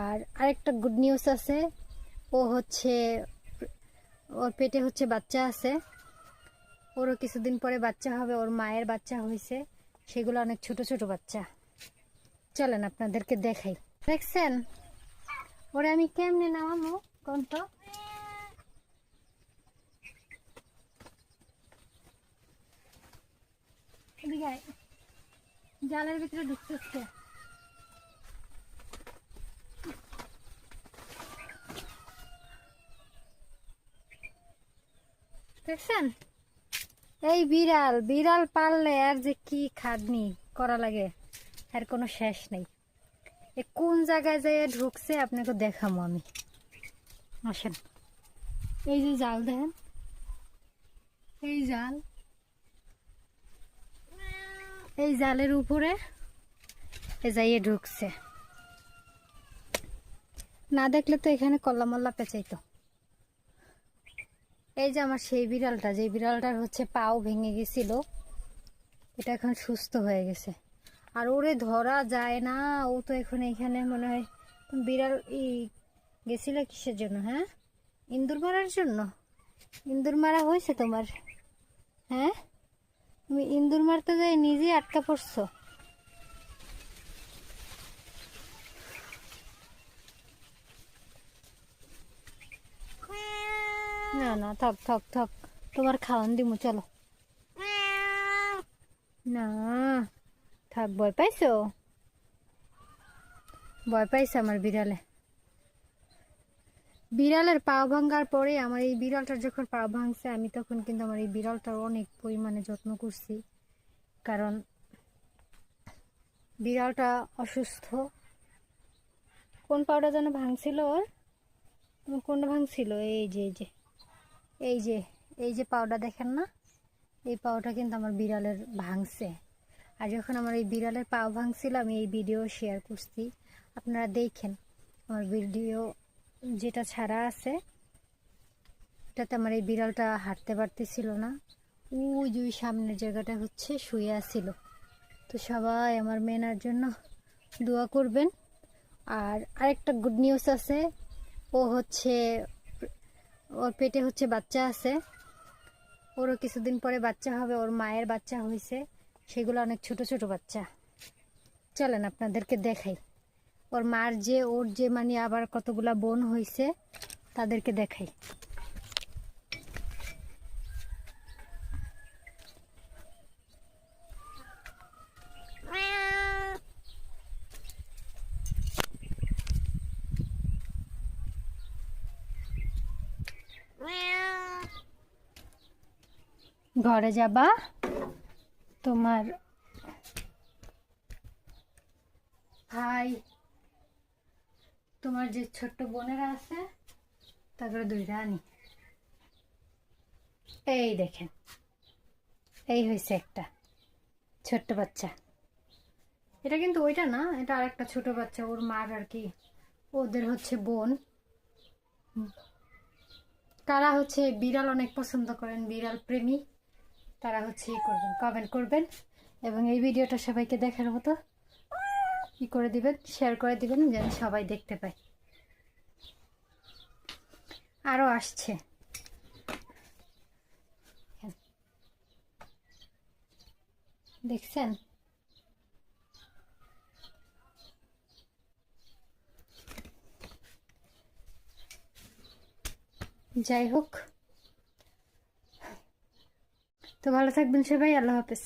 আর আরেকটা good news আছে। ও হচ্ছে, ওর পেটে হচ্ছে বাচ্চা আছে। ওরও কিছুদিন পরে বাচ্চা হবে, ওর মায়ের বাচ্চা হয়েছে। সেগুলো অনেক ছোট ছোট বাচ্চা। চলেন আপনাদেরকে দেখাই। দেখছেন? ওরে আমি কেমনে নামাবো? কোন তো? জালের ভিতরে ঢুকতেছে। দেখছেন? এই বিড়াল বিড়াল পাললে আর যে কি খাটনি করা লাগে আর কোনো শেষ নেই। এ কোন জায়গায় যেয়ে ঢুকছে আপনাকে দেখাবো আমি। আসেন। এই যে জাল দেখেন এই জাল। এই জালের উপরে এ যাইয়ে ঢুকছে। না দেখলে তো এখানে কল্লা মল্লা পেঁচাইতো। এই যে আমার সেই বিড়ালটা, যে বিড়ালটার হচ্ছে পাও ভেঙে গেছিল, এটা এখন সুস্থ হয়ে গেছে। আর ওরে ধরা যায় না, ও তো এখন এখানে মনে হয় বিড়াল ই গেছিল কিসের জন্য হ্যাঁ? ইন্দুর মারার জন্য? ইন্দুর মারা হয়েছে তোমার হ্যাঁ? তুমি ইন্দুর মারতে যাই নিজে আটকা পড়ছো? না না থাক থাক থাক। তোমার খাওয়ান দিমু চলো। না থাক ভয় পাইছো? ভয় পাইছে আমার বিড়ালে। বিড়ালের পা ভাঙ্গার পরে আমার এই বিড়ালটার যখন পা ভাঙছে আমি তখন কিন্তু আমার এই বিড়ালটার অনেক পরিমাণে যত্ন করছি। কারণ বিড়ালটা অসুস্থ। কোন পাউটা যেন ভাঙছিল ওর? কোনটা ভাঙছিল? এই যে এই যে। এই যে এই যে পাউডার দেখেন না? এই পাওটা কিন্তু আমার বিড়ালের ভাঙছে। আর যখন আমার এই বিড়ালের পাও ভাঙছিল, আমি এই ভিডিও শেয়ার করছি। আপনারা দেখেন, আমার ভিডিও যেটা ছাড়া আছে, এটাতে আমার এই বিড়ালটা হাঁটতে পারতেছিল না। ওই যে সামনের জায়গাটা হচ্ছে, শুয়ে আছিল। তো সবাই আমার মেনার জন্য দোয়া করবেন। আর আরেকটা গুড নিউজ আছে, ও হচ্ছে ওর পেটে হচ্ছে বাচ্চা আছে। ওরও কিছুদিন পরে বাচ্চা হবে, ওর মায়ের বাচ্চা হয়েছে সেগুলো অনেক ছোট ছোট বাচ্চা। চলেন আপনাদেরকে দেখাই। ওর মার যে, ওর যে মানে আবার কতগুলা বোন হয়েছে তাদেরকে দেখাই। ঘরে যাবা? তোমার ভাই, তোমার যে ছোট্ট বোনেরা আছে তারপরে দুইটা আনি। এই দেখেন, এই হয়েছে একটা ছোট্ট বাচ্চা। এটা কিন্তু ওইটা না, এটা আর একটা ছোট বাচ্চা, ওর মার আর কি। ওদের হচ্ছে বোন। কারা হচ্ছে বিড়াল অনেক পছন্দ করেন, বিড়াল প্রেমী। তারা হচ্ছে ই করবেন কমেন্ট করবেন এবং এই ভিডিওটা সবাইকে দেখার মতো ই করে দিবেন শেয়ার করে দিবেন যেন সবাই দেখতে পায়। আরও আসছে। দেখছেন? যাই হোক তো ভালো থাকবেন সবাই আল্লাহ হাফেজ।